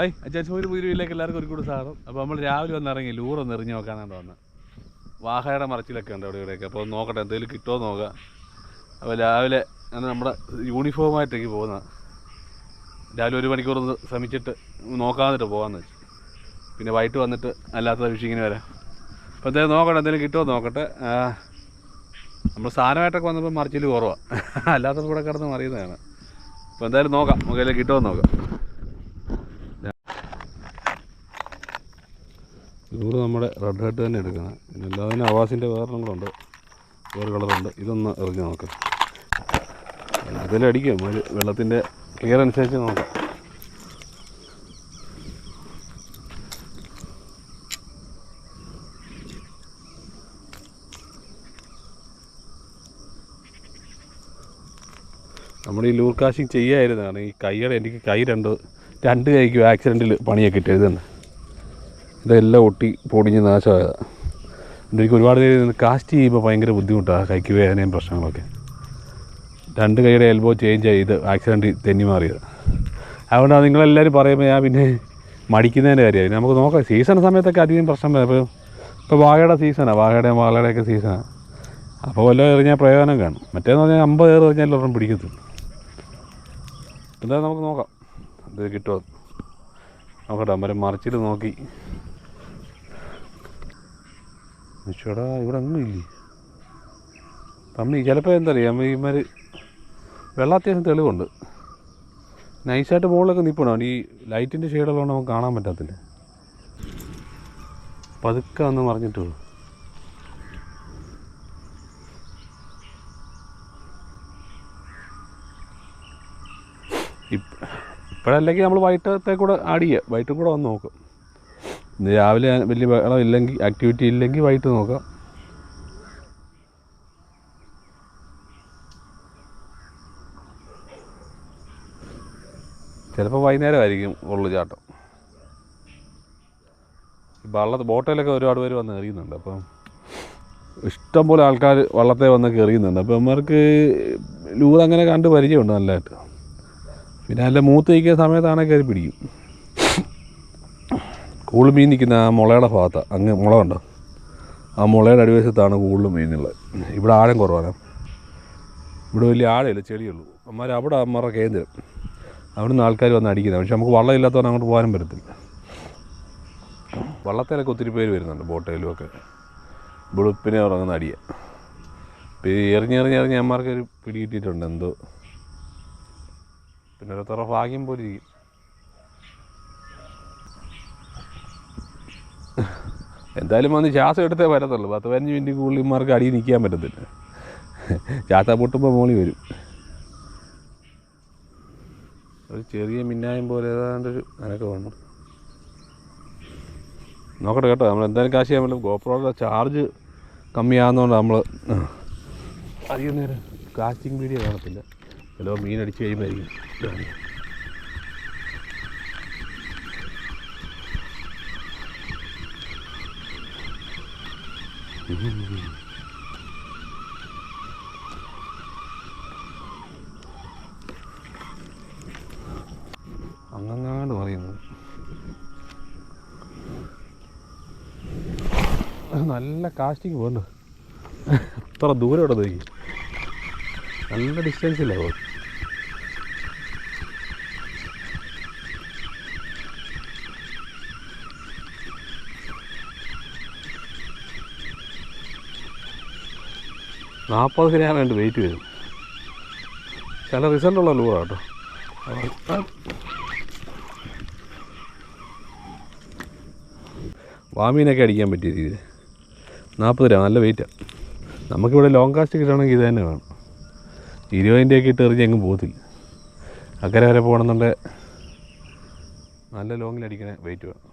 അച്ഛൻ ഒരു പുതിയ വീട്ടിലേക്ക് എല്ലാവർക്കും ഒരു കൂടെ സാറും അപ്പോൾ നമ്മൾ രാവിലെ വന്ന് ഇറങ്ങി ലൂറൊന്ന് എറിഞ്ഞ് നോക്കാനാണ് വന്നത് വാഹയുടെ മറച്ചിലൊക്കെ ഉണ്ട് അവിടെ ഇവിടെയൊക്കെ. അപ്പോൾ നോക്കട്ടെ എന്തെങ്കിലും കിട്ടുമോ നോക്കാം. അപ്പോൾ രാവിലെ നമ്മുടെ യൂണിഫോമായിട്ടേക്ക് പോകുന്ന രാവിലെ ഒരു മണിക്കൂർ ഒന്ന് ശ്രമിച്ചിട്ട് നോക്കാന്നിട്ട് പോകാമെന്ന് വെച്ചു. പിന്നെ വൈകിട്ട് വന്നിട്ട് അല്ലാത്ത ഫിഷിങ്ങിന് വരാം. അപ്പോൾ എന്തായാലും നോക്കട്ടെ എന്തെങ്കിലും കിട്ടുമോ നോക്കട്ടെ. നമ്മൾ സാധനമായിട്ടൊക്കെ വന്നപ്പോൾ മറിച്ചിൽ കുറവാണ് അല്ലാത്തപ്പോൾ ഇവിടെ കിടന്ന് മറിയുന്നതാണ്. അപ്പോൾ എന്തായാലും നോക്കാം നമുക്ക് കിട്ടുമോ എന്ന് നോക്കാം. നമ്മുടെ റെഡ് ഹെഡ് തന്നെ എടുക്കുന്നത്. പിന്നെ എല്ലാത്തിനും കൂടെ ഉണ്ട് വേറെ കളറുണ്ട്. ഇതൊന്ന് എറിഞ്ഞ് നോക്കാം. അതിൽ അടിക്കും. ഒരു വെള്ളത്തിന്റെ ക്ലിയർ അനുസരിച്ച് നോക്കാം. നമ്മുടെ ഈ ലൂർ കാശിങ് ചെയ്യായിരുന്നതാണ്. ഈ കൈയുടെ എനിക്ക് കൈ രണ്ട് രണ്ട് കൈക്കും ആക്സിഡന്റിൽ പണിയൊക്കെ ഇട്ടെഴുതുന്നത് ഇതെല്ലാം ഒട്ടി പൊടിഞ്ഞ് നാശമായതാണ് എനിക്ക് ഒരുപാട് നിന്ന് കാസ്റ്റ് ചെയ്യുമ്പോൾ ഭയങ്കര ബുദ്ധിമുട്ടാണ് കൈക്ക് വേദനയും പ്രശ്നങ്ങളൊക്കെ. രണ്ട് കൈയുടെ എൽബോ ചേഞ്ച് ചെയ്ത് ആക്സിഡന്റ് തെന്നി മാറിയത്. അതുകൊണ്ടാണ് നിങ്ങളെല്ലാവരും പറയുമ്പോൾ ഞാൻ പിന്നെ മടിക്കുന്നതിന്റെ കാര്യമായി. നമുക്ക് നോക്കാം സീസൺ സമയത്തൊക്കെ അധികം പ്രശ്നം വരും. അപ്പോൾ ഇപ്പോൾ വാഴയുടെ സീസണാണ് വാഴയുടെയും വാളയുടെയൊക്കെ സീസണാണ് അപ്പോൾ വല്ലതും എറിഞ്ഞാൽ പ്രയോജനം കാണും. മറ്റേന്ന് പറഞ്ഞാൽ അമ്പത് ഏറ് എറിഞ്ഞാൽ ഒരെണ്ണം പിടിക്കത്തുള്ളൂ. എന്തായാലും നമുക്ക് നോക്കാം ഇത് കിട്ടുമോ നോക്കട്ടെ അമ്പരം മറിച്ചിട്ട് നോക്കി. ചേടാ ഇവിടെ അങ്ങ് ഇല്ലേ? പമ്മി ചിലപ്പോൾ എന്താ അറിയാം ഇമാർ വെള്ളം അത്യാവശ്യം തെളിവുണ്ട്. നൈസായിട്ട് മുകളിലൊക്കെ നിൽപ്പണം ഈ ലൈറ്റിന്റെ ഷെയ്ഡുള്ളതുകൊണ്ട് നമുക്ക് കാണാൻ പറ്റത്തില്ല. പതുക്കെ വന്ന് മറിഞ്ഞിട്ട് പോകും ഇപ്പോഴല്ലെങ്കിൽ നമ്മൾ വൈകിട്ടത്തെ കൂടെ ആഡ് ചെയ്യുക. വൈകിട്ടും കൂടെ വന്ന് നോക്കും. രാവിലെ വലിയ ബഹളം ഇല്ലെങ്കിൽ ആക്ടിവിറ്റി ഇല്ലെങ്കിൽ വൈകിട്ട് നോക്കാം. ചിലപ്പോൾ വൈകുന്നേരമായിരിക്കും ഉള്ളു ചാട്ടം. വള്ളത്ത് ബോട്ടിലൊക്കെ ഒരുപാട് പേര് വന്ന് എറിയുന്നുണ്ട്. അപ്പം ഇഷ്ടം പോലെ ആൾക്കാർ വള്ളത്തെ വന്ന് എറിയുന്നുണ്ട് അപ്പം അവർക്ക് ലൂർ അങ്ങനെ കണ്ട് പരിചയമുണ്ട് നല്ലതായിട്ട്. പിന്നെ നല്ല മൂത്ത് നിൽക്കുന്ന സമയത്താണെങ്കിൽ കയറി പിടിക്കും. കൂടുതൽ മീൻ നിൽക്കുന്ന ആ മുളയുടെ ഭാഗത്താണ് അങ്ങ് മുള ഉണ്ടോ ആ മുളയുടെ അടിവശത്താണ് കൂടുതൽ മീനുള്ളത്. ഇവിടെ ആഴം കുറവാണ്. ഇവിടെ വലിയ ആഴമില്ല ചെളിയുള്ളൂ അമ്മമാർ അവിടെ അമ്മമാരുടെ കേന്ദ്രം. അവിടെ നിന്ന് ആൾക്കാർ വന്ന് അടിക്കുന്നത് പക്ഷെ നമുക്ക് വള്ളം ഇല്ലാത്തവരെ അങ്ങോട്ട് പോകാനും പറ്റത്തില്ല. വള്ളത്തിലൊക്കെ ഒത്തിരി പേര് വരുന്നുണ്ട് ബോട്ടയിലും ഒക്കെ. വെളുപ്പിനെ ഉറങ്ങുന്ന അടിയ. പിന്നെ എറിഞ്ഞെറിഞ്ഞെറിഞ്ഞ് അമ്മമാർക്ക് ഒരു പിടി കിട്ടിയിട്ടുണ്ട് എന്തോ. പിന്നെ ഓരോരുത്തരുടെ ഭാഗ്യം പോലെ ഇരിക്കും. എന്തായാലും വന്ന് ശ്വാസം എടുത്തേ വരത്തുള്ളൂ. പത്ത് പതിനഞ്ച് മിനിറ്റ് കൂടുതലിമാർക്ക് അടിയിൽ നിൽക്കാൻ പറ്റത്തില്ല. ശ്വാസം പൊട്ടുമ്പോൾ മോളി വരും. ഒരു ചെറിയ മിന്നായം പോലെ ഏതാണ്ടൊരു അനക്കം വന്നു നോക്കട്ടെ കേട്ടോ നമ്മൾ എന്തായാലും കാശ് ചെയ്യാൻ പറ്റും ഗോപ്രോയുടെ ചാർജ് കമ്മിയാകുന്നതുകൊണ്ട് നമ്മൾ അധികം നേരം കാസ്റ്റിംഗ് വീഡിയോ കാണത്തില്ല. ചിലപ്പോൾ മീൻ അടിച്ച് കഴിയുമ്പോഴായിരിക്കും അങ്ങങ്ങാണ്ട് പറയുന്നു. നല്ല കാസ്റ്റിംഗ് പോകുന്നു അത്ര ദൂരം ഇവിടെ നോക്കി നല്ല ഡിസ്റ്റൻസില്ല പോകും നാൽപ്പത് ഗ്രാം വേണ്ട വെയിറ്റ് വരും. ചില റിസൾട്ടുള്ള ലൂറാ കേട്ടോ. വാമീനൊക്കെ അടിക്കാൻ പറ്റിയ രീതിയിൽ. നാൽപ്പത് ഗ്രാം നല്ല വെയിറ്റാണ് നമുക്കിവിടെ ലോങ് കാസ്റ്റ് കിട്ടുകയാണെങ്കിൽ ഇത് തന്നെ വേണം. ഇരുപതിന്റെ ഒക്കെ ഇട്ട് എറിഞ്ഞ് എങ്ങും പോകത്തില്ല. അക്കരെ വരെ പോകണമെന്നുണ്ടെ നല്ല ലോങ്ങിലടിക്കണേ വെയിറ്റ് വേണം.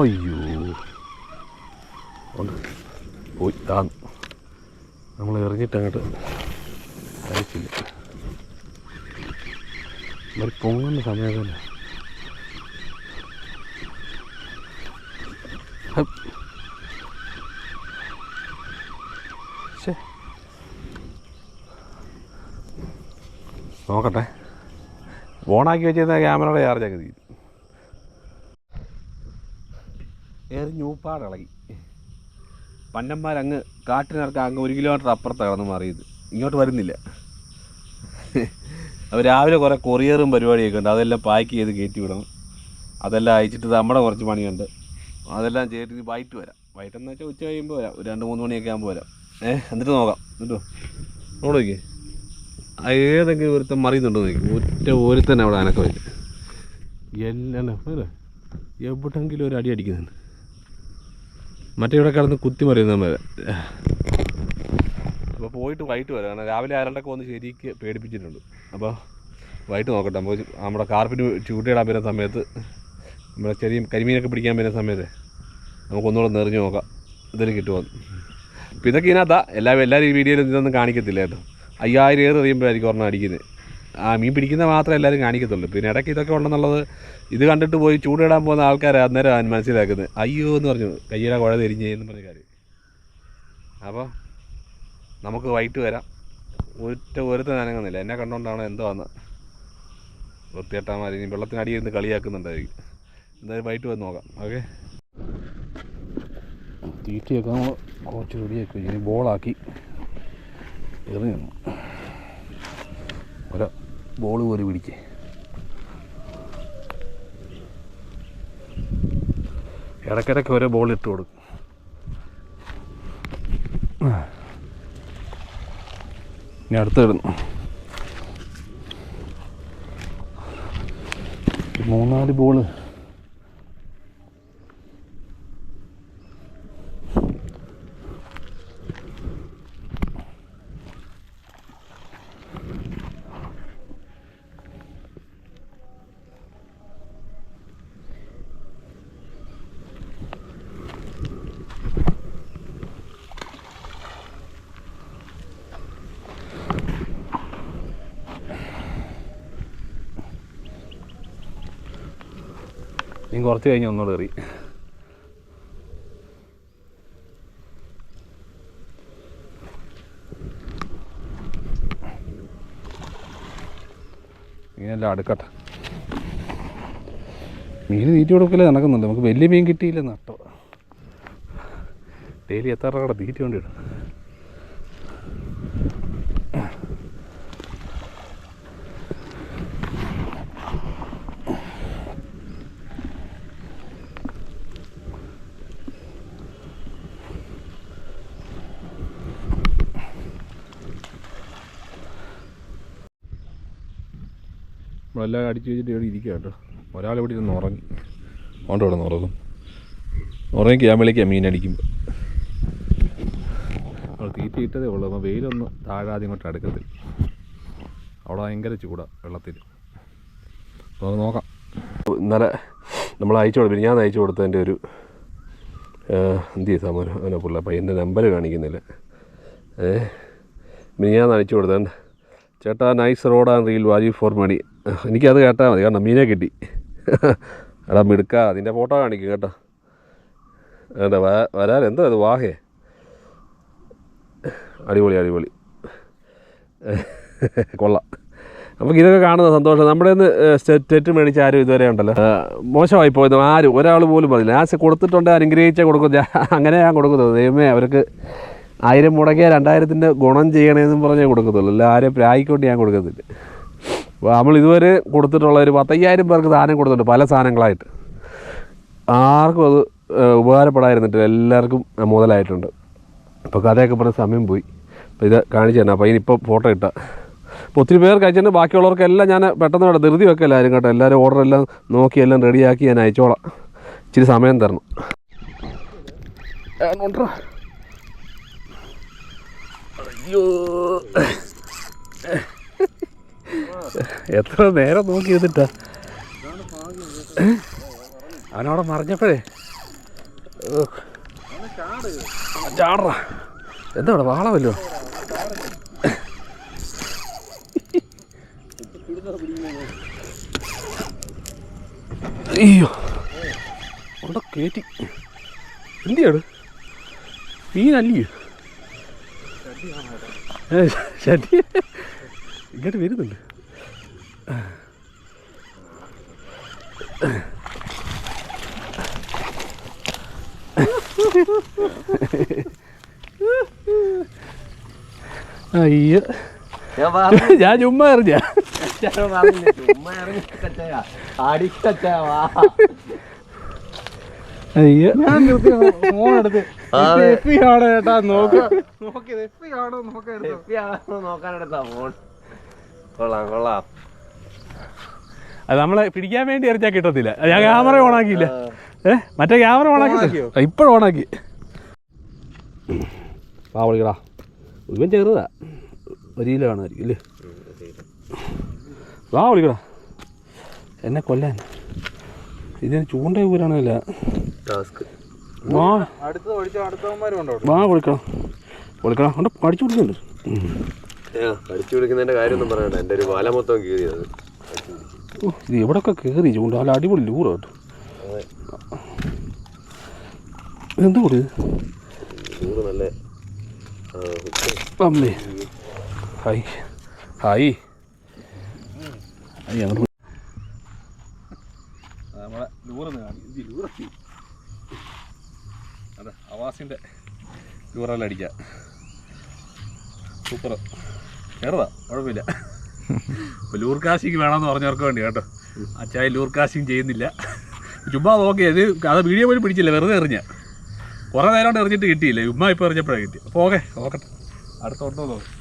അയ്യോ. പോയി താന്നു നമ്മൾ എറിഞ്ഞിട്ട് അങ്ങോട്ട് അയച്ചില്ല ഒരു പൊങ്ങുന്ന സമയം തന്നെ. നോക്കട്ടെ. ഓണാക്കി വെച്ചിരുന്ന ക്യാമറയുടെ ചാർജൊക്കെ തീരും. ഏറി ഞൂപ്പാട് ഇളകി പന്നന്മാരങ്ങ് കാട്ടിനിറക്കം അങ്ങ് ഒരു കിലോമീറ്റർ അപ്പുറത്താണ് കടന്ന് മാറിയത്. ഇങ്ങോട്ട് വരുന്നില്ല. അവർ രാവിലെ കുറേ കൊറിയറും പരിപാടിയൊക്കെ ഉണ്ട്. അതെല്ലാം പാക്ക് ചെയ്ത് കയറ്റി വിടണം. അതെല്ലാം അയച്ചിട്ട് നമ്മുടെ കുറച്ച് പണിയുണ്ട്. അതെല്ലാം ചെയ്തിട്ട് വൈകിട്ട് വരാം. വൈകിട്ടെന്ന് വെച്ചാൽ ഉച്ച കഴിയുമ്പോൾ വരാം. ഒരു രണ്ട് മൂന്ന് മണിയൊക്കെ ആകുമ്പോൾ വരാം. ഏഹ് എന്നിട്ട് നോക്കാം. എന്നിട്ടോ? നോട് നോക്കി ഏതെങ്കിലും ഒരുത്തൻ മറിയുന്നുണ്ടോ നോക്കി ഒറ്റ ഒരുത്തന്നെ അവിടെ അനക്കം വരും എല്ലാം എവിടെങ്കിലും ഒരു അടി അടിക്കുന്നുണ്ട്. മറ്റേ ഇവിടെ കിടന്ന് കുത്തി മറിയുന്ന വരെ അപ്പോൾ പോയിട്ട് വൈകിട്ട് വരാം. കാരണം രാവിലെ ആരണ്ടൊക്കെ വന്ന് ശരിക്ക് പേടിപ്പിച്ചിട്ടുണ്ട്. അപ്പോൾ വൈകിട്ട് നോക്കട്ടെ. നമുക്ക് നമ്മുടെ കാർപ്പിന് ചൂട്ടിയിടാൻ വരുന്ന സമയത്ത് നമ്മുടെ ചെറിയ കരിമീനൊക്കെ പിടിക്കാൻ വരുന്ന സമയത്ത് നമുക്കൊന്നുകൂടെ നിറഞ്ഞു നോക്കാം. ഇതിന് കിട്ടുമെന്ന് അപ്പോൾ ഇതൊക്കെ ഇതിനകത്താ. എല്ലാവരും എല്ലാവരും ഈ വീഡിയോയിൽ ഇതൊന്നും കാണിക്കത്തില്ല കേട്ടോ. അയ്യായിരം ഏറ് എറിയുമ്പോഴായിരിക്കും ഒരെണ്ണം അടിക്കുന്നത് ആ മീൻ പിടിക്കുന്ന മാത്രമേ എല്ലാവരും കാണിക്കത്തുള്ളൂ. പിന്നെ ഇടയ്ക്ക് ഇതൊക്കെ ഉണ്ടെന്നുള്ളത് ഇത് കണ്ടിട്ട് പോയി ചൂടിടാൻ പോകുന്ന ആൾക്കാരെ അന്നേരം മനസ്സിലാക്കുന്നത്. അയ്യോ എന്ന് പറഞ്ഞു. കയ്യിലെ കുഴ തിരിഞ്ഞ് എന്ന് പറഞ്ഞ കാര്യം. അപ്പോൾ നമുക്ക് വൈകിട്ട് വരാം. ഒറ്റ ഒരുത്ത നനങ്ങുന്നില്ല എന്നെ കണ്ടുകൊണ്ടാണ് എന്തോ വന്ന് വൃത്തിയെട്ടാമാർ ഇനി വെള്ളത്തിനടിയിൽ നിന്ന് കളിയാക്കുന്നുണ്ടായിരിക്കും. എന്തായാലും വൈകിട്ട് വന്ന് നോക്കാം. ഓക്കെ? തീറ്റയൊക്കെ നമ്മൾ കുറച്ച് റെഡിയാക്കി. ഇനി ബോളാക്കി എറിഞ്ഞു ഒരു ബോൾ കോരി പിടിച്ച് ഇടയ്ക്കിടയ്ക്ക് ഓരോ ബോൾ ഇട്ട് കൊടുക്കും. ഇനി അടുത്ത് ഇടുന്നു. മൂന്നാൽ ബോൾ. ഇനി കുറച്ച് കഴിഞ്ഞ് ഒന്നുകൂടെ എറി മീനെല്ലാം അടുക്കട്ടെ. മീൻ തീറ്റി കൊടുക്കലേ നടക്കുന്നുണ്ട്. നമുക്ക് വലിയ മീൻ കിട്ടിയില്ല നട്ടോ ഡെയിലി എത്ര കട തീറ്റി കൊണ്ടിടും? നമ്മളെല്ലാം അടിച്ചു വെച്ചിട്ട് ഇവിടെ ഇരിക്കുക കേട്ടോ. ഒരാൾ ഇവിടെ ഇരുന്ന് ഉറങ്ങി. അതുകൊണ്ട് ഇവിടെ ഉറങ്ങും. ഉറങ്ങി ഞാൻ വിളിക്കാം മീനടിക്കുമ്പോൾ അവിടെ തീറ്റ ഇട്ടതേ ഉള്ളൂ. അപ്പോൾ വെയിലൊന്നും താഴാതെ ഇങ്ങോട്ട് അടുക്കത്തില്ല. അവിടെ ഭയങ്കര ചൂടാണ് വെള്ളത്തിൽ. അപ്പോൾ നോക്കാം. ഇന്നലെ നമ്മൾ അയച്ചു കൊടുത്തു ഞാൻ അയച്ചു കൊടുത്തതിന്റെ ഒരു എന്ത് ചെയ്യും സാമോനോ അവനെ പുള്ള പയ്യന്റെ നമ്പർ കാണിക്കുന്നില്ല. ഏ ഞാൻ അയച്ചു കൊടുത്തേണ്ട ചേട്ടാ nice road and reel value for money എനിക്കത് കേട്ടാൽ മതി. കാരണം മീനെ കിട്ടി. എടാ മിടുക്ക. അതിന്റെ ഫോട്ടോ കാണിക്കും കേട്ടോ. വേണ്ട വരാൻ എന്തോ അത് വാഹേ. അടിപൊളി അടിപൊളി. കൊള്ളാം. നമുക്ക് ഇതൊക്കെ കാണുന്ന സന്തോഷം. നമ്മുടെ നിന്ന് സ്റ്റെറ്റ് മേടിച്ച ആരും ഇതുവരെ ഉണ്ടല്ലോ. മോശമായി പോയത് ആരും ഒരാൾ പോലും പറഞ്ഞില്ല ആ കൊടുത്തിട്ടുണ്ട് അനുഗ്രഹിച്ച കൊടുക്കും. അങ്ങനെ ഞാൻ കൊടുക്കുന്നത്. ദൈവമേ അവർക്ക് ആയിരം മുടക്കിയ രണ്ടായിരത്തിന്റെ ഗുണം ചെയ്യണമെന്നും പറഞ്ഞേ കൊടുക്കത്തുള്ളൂ. അല്ല ആരെ പ്രായിക്കൊണ്ട് ഞാൻ കൊടുക്കത്തില്ല. നമ്മൾ ഇതുവരെ കൊടുത്തിട്ടുള്ള ഒരു പത്തയ്യായിരം പേർക്ക് സാധനം കൊടുത്തിട്ടുണ്ട് പല സാധനങ്ങളായിട്ട്. ആർക്കും അത് ഉപകാരപ്പെടാതിരുന്നിട്ട് എല്ലാവർക്കും മുതലായിട്ടുണ്ട്. അപ്പോൾ കഥയൊക്കെ പറഞ്ഞ സമയം പോയി. അപ്പോൾ ഇത് കാണിച്ചു തന്നെ അപ്പോൾ ഇനിയിപ്പോൾ ഫോട്ടോ ഇട്ട. അപ്പോൾ ഒത്തിരി പേർ കഴിച്ചിട്ട് ബാക്കിയുള്ളവർക്കെല്ലാം ഞാൻ പെട്ടെന്ന് വേണ്ട ധൃതി വെക്കല്ല ആരും കേട്ടോ. എല്ലാവരും ഓർഡർ എല്ലാം നോക്കി എല്ലാം റെഡിയാക്കി ഞാൻ അയച്ചോളാം. ഇച്ചിരി സമയം തരണം. അയ്യോ. എത്ര നേരം നോക്കി ചെയ്തിട്ടാ അവനവിടെ മറിഞ്ഞപ്പോഴേ. ചാടറ എന്താ അവിടെ വാളമല്ലോ അയ്യോ അവിടെ കയറ്റി എന്തിയാണ് മീനല്ലയോ ശരി ഇങ്ങോട്ട് വരുന്നുണ്ട് അയ്യോ. ഞാൻ പറഞ്ഞു ഞാൻ ചുമ്മാ എറിഞ്ഞ. അയ്യോ. ഞാൻ അതെ. എഫ് ആണ് ചേട്ടാ നോക്ക്. നോക്കിയത് എഫ് ആണോ നോക്കെടുത്തു എപ്പിയാണോ നോക്കാനെടുത്താ ഫോൺ? കൊള്ളാം കൊള്ളാം. അത് നമ്മളെ പിടിക്കാൻ വേണ്ടി എറിഞ്ഞാൽ കിട്ടത്തില്ല. ഞാൻ ക്യാമറ ഓണാക്കിയില്ല. ഏഹ് മറ്റേ ക്യാമറ ഓണാക്കി. ആക്കി ഇപ്പോഴും ഓണാക്കി. വാ വിളിക്കടാ. ഇവൻ ചെറുതാ. ഒരു കിലോ കാണുമായിരിക്കും ഇല്ലേ? വാ വിളിക്കടാ. എന്നെ കൊല്ലാൻ. ഇതിന് ചൂണ്ട ഊരാണല്ല ടാസ്ക്. വാ. വാ വിളിക്കണം വിളിക്കണം അവിടെ പഠിച്ചു കൊടുക്കുന്നുണ്ട് പഠിച്ചു അടിച്ചു പിടിക്കുന്നതിന്റെ കാര്യമൊന്നും പറയണ്ട. എന്റെ ഒരു വാല മൊത്തം കീറിയത്. ഓ, ഇത് എവിടെയൊക്കെ കയറി ചൂണ്ട നല്ല അടിപൊളി ലൂറ കേട്ടോ കൂടി ഉപ്പ്. അമ്മേ. ഹായ്. ഹായ്. ഹായ് അങ്ങോട്ട് നമ്മളെ ലൂറന്ന് കാണി. ലൂറത്തി അതെ അവാസിന്റെ ലൂറെല്ലാം അടിക്കുക സൂപ്പർ. ചെറുതാ കുഴപ്പമില്ല. ഇപ്പോൾ ലൂർ കാശിങ് വേണമെന്ന് പറഞ്ഞവർക്ക് വേണ്ടി കേട്ടോ. അച്ചായ ലൂർ കാശിങ് ചെയ്യുന്നില്ല. ചുമ്മാ നോക്കിയത് അത് വീഡിയോ പോലും പിടിച്ചില്ല വെറുതെ എറിഞ്ഞ. കുറേ നേരം കൊണ്ട് എറിഞ്ഞിട്ട് കിട്ടിയില്ല. ചുമ്മാ ഇപ്പോൾ എറിഞ്ഞപ്പോഴാണ് കിട്ടി അപ്പോൾ ഓക്കെ നോക്കട്ടെ അടുത്തോട്ടോ നോക്കാം.